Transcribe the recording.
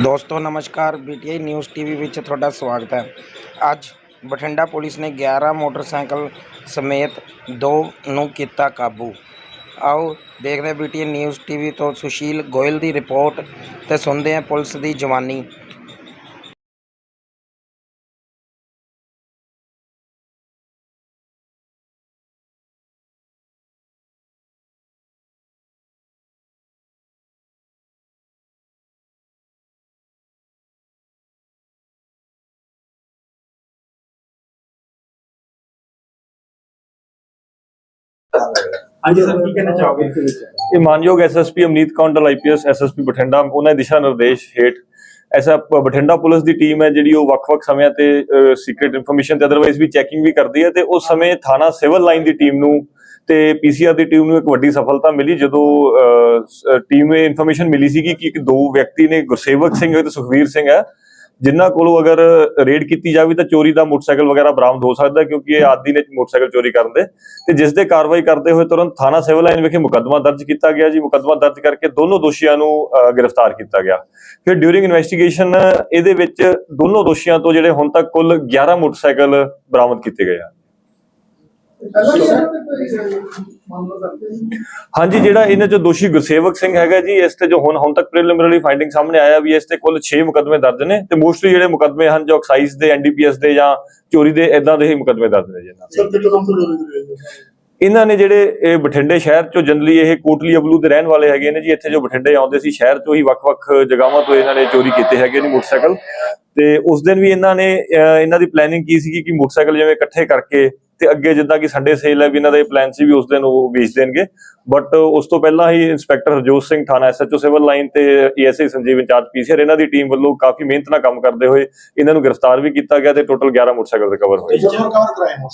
ਦੋਸਤੋ, ਨਮਸਕਾਰ ਬੀਟੀਆਈ news TV ਵਿੱਚ ਤੁਹਾਡਾ ਸਵਾਗਤ ਹੈ। ਅੱਜ ਬਠਿੰਡਾ ਪੁਲਿਸ ਨੇ 11 ਮੋਟਰਸਾਈਕਲ ਸਮੇਤ ਦੋ ਨੂੰ ਕੀਤਾ ਕਾਬੂ। ਆਓ ਦੇਖਦੇ ਹਾਂ ਬੀਟੀਆਈ ਨਿਊਜ਼ ਟੀਵੀ ਤੋਂ ਸੁਸ਼ੀਲ ਗੋਇਲ ਦੀ ਰਿਪੋਰਟ ਤੇ ਸੁਣਦੇ ਹਾਂ ਪੁਲਿਸ ਦੀ ਜਵਾਨੀ। ਹਾਂਜੀ ਸਰ, ਕੀ ਕਹਿਣਾ ਚਾਹੋਗੇ ਇਸ ਵਿੱਚ? ਇਹ ਮਾਨਯੋਗ SSP Amneet Kondal IPS SSP Bathinda, ਉਹਨਾਂ ਦੇ ਦਿਸ਼ਾ ਨਿਰਦੇਸ਼ ਹੇਠ ਐਸਾ ਬਠਿੰਡਾ ਪੁਲਿਸ ਦੀ ਟੀਮ ਹੈ ਜਿਹੜੀ ਉਹ ਵੱਖ-ਵੱਖ ਸਮਿਆਂ ਤੇ ਸੀਕ੍ਰੀਟ ਇਨਫੋਰਮੇਸ਼ਨ ਤੇ ਅਦਰਵਾਈਜ਼ ਵੀ ਚੈਕਿੰਗ ਵੀ ਕਰਦੀ ਹੈ ਤੇ ਉਸ ਸਮੇਂ ਥਾਣਾ ਸਿਵਲ ਲਾਈਨ ਦੀ ਟੀਮ ਨੂੰ ਤੇ ਪੀਸੀਆਰ ਦੀ ਟੀਮ ਨੂੰ ਇੱਕ ਵੱਡੀ ਸਫਲਤਾ ਮਿਲੀ ਜਦੋਂ ਟੀਮ ਨੂੰ ਇਨਫੋਰਮੇਸ਼ਨ ਮਿਲੀ ਸੀ ਕਿ ਇੱਕ ਦੋ ਵਿਅਕਤੀ ਨੇ ਗੁਰਸੇਵਕ ਸਿੰਘ ਤੇ ਸੁਖਵੀਰ ਸਿੰਘ ਹੈ। ਜਿਨ੍ਹਾਂ ਕੋਲੋਂ ਅਗਰ ਰੇਡ ਕੀਤੀ ਜਾਵੇ ਤਾਂ ਚੋਰੀ ਦਾ ਮੋਟਰਸਾਈਕਲ ਵਗੈਰਾ ਬਰਾਮਦ ਹੋ ਸਕਦਾ ਕਿਉਂਕਿ ਇਹ ਆਦੀ ਨੇ ਮੋਟਰਸਾਈਕਲ ਚੋਰੀ ਕਰਨ ਦੇ। ਤੇ ਜਿਸ ਦੇ ਕਾਰਵਾਈ ਕਰਦੇ ਹੋਏ ਤੁਰੰਤ ਥਾਣਾ ਸਿਵਲ ਲਾਈਨ ਵਿਖੇ ਮੁਕੱਦਮਾ ਦਰਜ ਕੀਤਾ ਗਿਆ ਜੀ। ਮੁਕੱਦਮਾ ਦਰਜ ਕਰਕੇ ਦੋਨੋਂ ਦੋਸ਼ੀਆਂ ਨੂੰ ਅ, ਗ੍ਰਿਫਤਾਰ ਕੀਤਾ ਗਿਆ। ਫਿਰ ਡਿਊਰਿੰਗ ਇਨਵੈਸਟੀਗੇਸ਼ਨ ਇਹਦੇ ਵਿੱਚ ਦੋਨੋਂ ਦੋਸ਼ੀਆਂ ਤੋਂ ਜਿਹੜੇ ਹੁਣ ਤੱਕ ਕੁੱਲ 11 ਮੋਟਰਸਾਈਕਲ ਬਰਾਮਦ ਕੀਤੇ ਗਏ ਆ ਹਾਂਜੀ ਜਿਹੜਾ ਇਹਨਾਂ ਚੋਂ ਦੋਸ਼ੀ ਗੁਰਸੇਵਕ ਸਿੰਘ ਹੈਗਾ ਜੀ ਇਸ ਤੇ ਜੋ ਹੁਣ ਹੁਣ ਤੱਕ ਪ੍ਰੀਲਿਮਿਨਰੀ ਫਾਈਂਡਿੰਗ ਸਾਹਮਣੇ ਆਇਆ ਵੀ ਇਸ ਤੇ ਕੁੱਲ 6 ਮੁਕੱਦਮੇ ਦਰਜ ਨੇ ਤੇ ਮੋਸਟਲੀ ਜਿਹੜੇ ਮੁਕੱਦਮੇ ਹਨ ਜੋ ਐਕਸਾਈਜ਼ ਦੇ ਐਨਡੀਪੀਐਸ ਦੇ ਜਾਂ ਚੋਰੀ ਦੇ ਇਦਾਂ ਦੇ ਹੀ ਮੁਕੱਦਮੇ ਦਰਜ ਨੇ ਜੀ ਇਹਨਾਂ ਨੇ ਜਿਹੜੇ ਇਹ ਬਠਿੰਡੇ ਸ਼ਹਿਰ ਚੋਂ ਜਨਰਲੀ ਇਹ ਕੋਟਲੀ ਅਬਲੂ ਦੇ ਰਹਿਣ ਵਾਲੇ ਹੈਗੇ ਨੇ ਜੀ ਇੱਥੇ ਜੋ ਬਠਿੰਡੇ ਆਉਂਦੇ ਸੀ ਸ਼ਹਿਰ ਚੋਂ ਹੀ ਵੱਖ-ਵੱਖ ਜਗ੍ਹਾਵਾਂ ਤੋਂ ਇਹਨਾਂ ਨੇ ਚੋਰੀ ਕੀਤੇ ਹੈਗੇ ਨੇ ਮੋਟਰਸਾਈਕਲ ਤੇ ਉਸ ਦਿਨ ਵੀ ਇਹਨਾਂ ਨੇ ਇਹਨਾਂ ਦੀ ਪਲੈਨਿੰਗ ਕੀ ਸੀਗੀ ਕਿ ਮੋਟਰਸਾਈਕਲ ਜਿਵੇਂ ਇਕੱਠੇ ਕਰਕੇ ਤੇ ਅੱਗੇ ਜਿੱਦਾਂ ਕਿ ਸੰਡੇ ਸੇਲ ਹੈ, ਵੀ ਇਹਨਾਂ ਦਾ ਇਹ ਪਲਾਨ ਸੀ ਵੀ ਉਸ ਦਿਨ ਉਹ ਵੇਚ ਦੇਣਗੇ। ਬਟ ਉਸ ਤੋਂ ਪਹਿਲਾਂ ਹੀ ਇੰਸਪੈਕਟਰ ਹਰਜੋਤ ਸਿੰਘ ਥਾਣਾ ਐਸਐਚਓ ਸਿਵਲ ਲਾਈਨ ਤੇ ਈਐਸਆਈ ਸੰਜੀਵ ਇੰਚਾਰਜ ਪੀਸੀਆਰ ਇਹਨਾਂ ਦੀ ਟੀਮ ਵੱਲੋਂ ਕਾਫੀ ਮਿਹਨਤ ਨਾਲ ਕੰਮ ਕਰਦੇ ਹੋਏ ਇਹਨਾਂ ਨੂੰ ਗ੍ਰਿਫਤਾਰ ਵੀ ਕੀਤਾ ਗਿਆ ਤੇ ਟੋਟਲ 11 ਮੋਟਰਸਾਈਕਲ ਰਿਕਵਰ ਹੋਏ। ਜਦੋਂ ਕਵਰ ਕਰਾਏ ਹੋ